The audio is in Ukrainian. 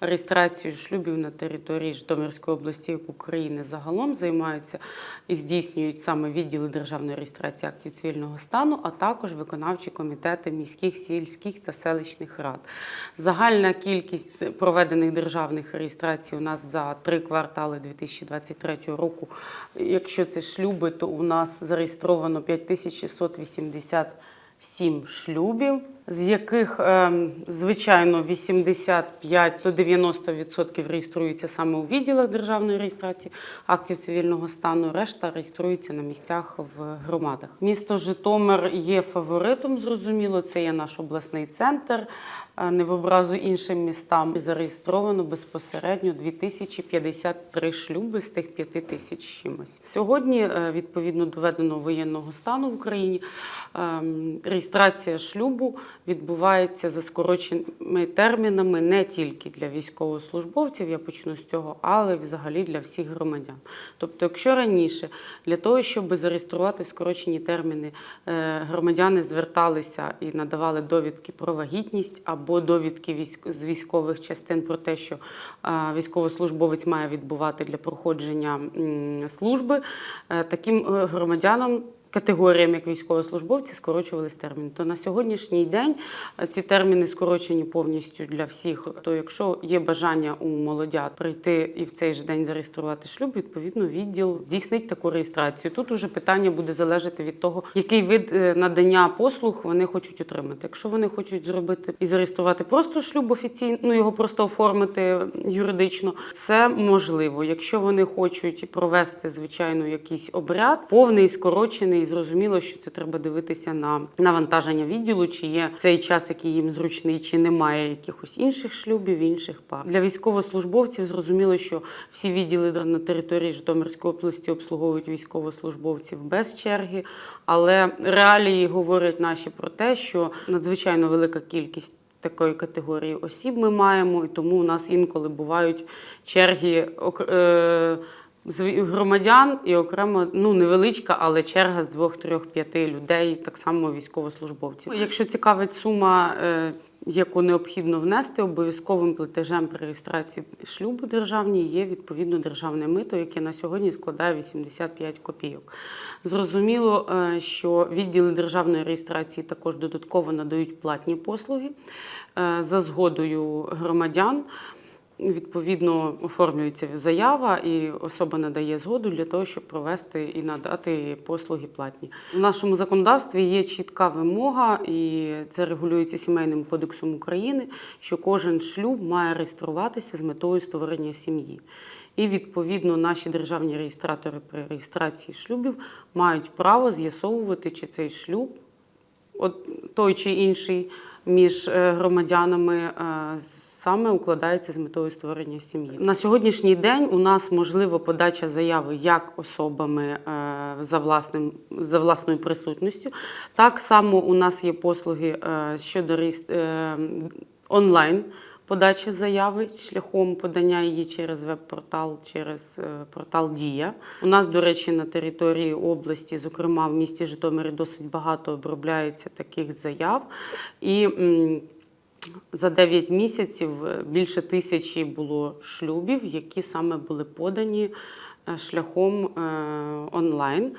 реєстрацією шлюбів на території Житомирської області України загалом займаються і здійснюють саме відділи державної реєстрації актів цивільного стану, а також виконавчі комітети міських, сільських та селищних рад. Загальна кількість проведених державних реєстрацій у нас за три квартали 2023 року. Якщо це шлюби, то у нас зареєстровано 5687 шлюбів, з яких, ем, звичайно, 85 до 90% реєструються саме у відділах державної реєстрації актів цивільного стану. Решта реєструється на місцях в громадах. Місто Житомир є фаворитом, зрозуміло. Це є наш обласний центр. Е, Не в образу іншим містам зареєстровано безпосередньо 2053 шлюби з тих 5 тисяч чимось. Сьогодні, е, відповідно до введеного воєнного стану в Україні, ем, реєстрація шлюбу відбувається за скороченими термінами не тільки для військовослужбовців, я почну з цього, але взагалі для всіх громадян. Тобто, якщо раніше для того, щоб зареєструвати скорочені терміни, е, громадяни зверталися і надавали довідки про вагітність або довідки з військових частин про те, що е, військовослужбовець має відбувати для проходження служби, е, таким громадянам. Категоріям як військовослужбовці скорочувались терміни. То на сьогоднішній день е, ці терміни скорочені повністю для всіх. То якщо є бажання у молодят прийти і в цей же день зареєструвати шлюб, відповідно відділ здійснить таку реєстрацію. Тут уже питання буде залежати від того, який вид е, надання послуг вони хочуть отримати. Якщо вони хочуть зробити і зареєструвати просто шлюб офіційно, ну його просто оформити юридично, це можливо. Якщо вони хочуть провести звичайно якийсь обряд, повний скорочений, зрозуміло, що це треба дивитися на навантаження відділу, чи є цей час, який їм зручний, чи немає якихось інших шлюбів, інших пар. Для військовослужбовців зрозуміло, що всі відділи на території Житомирської області обслуговують військовослужбовців без черги, але реалії говорять наші про те, що надзвичайно велика кількість. Такої категорії осіб ми маємо, і тому у нас інколи бувають черги е, громадян і окремо ну невеличка, але черга з двох, трьох, п'яти людей, так само військовослужбовців. Якщо цікавить сума, е, яку необхідно внести, обов'язковим платежем при реєстрації шлюбу державній є відповідно державне мито, яке на сьогодні складає 85 копійок. Зрозуміло, е, що відділи державної реєстрації також додатково надають платні послуги е, за згодою громадян. Відповідно, оформлюється заява, і особа надає згоду для того, щоб провести і надати послуги платні. В нашому законодавстві є чітка вимога, і це регулюється сімейним кодексом України, що кожен шлюб має реєструватися з метою створення сім'ї. І відповідно наші державні реєстратори при реєстрації шлюбів мають право з'ясовувати, чи цей шлюб от той чи інший між е, громадянами е, саме укладається з метою створення сім'ї. На сьогоднішній день у нас можливо подача заяви як особами е, за власним за власною присутністю. Так само у нас є послуги е, щодо е, онлайн. Подачі заяви шляхом подання її через веб-портал, через портал Дія. У нас, до речі, на території області, зокрема в місті Житомирі, досить багато обробляється таких заяв. І за 9 місяців е, більше тисячі було шлюбів, які саме були подані е, шляхом е, онлайн.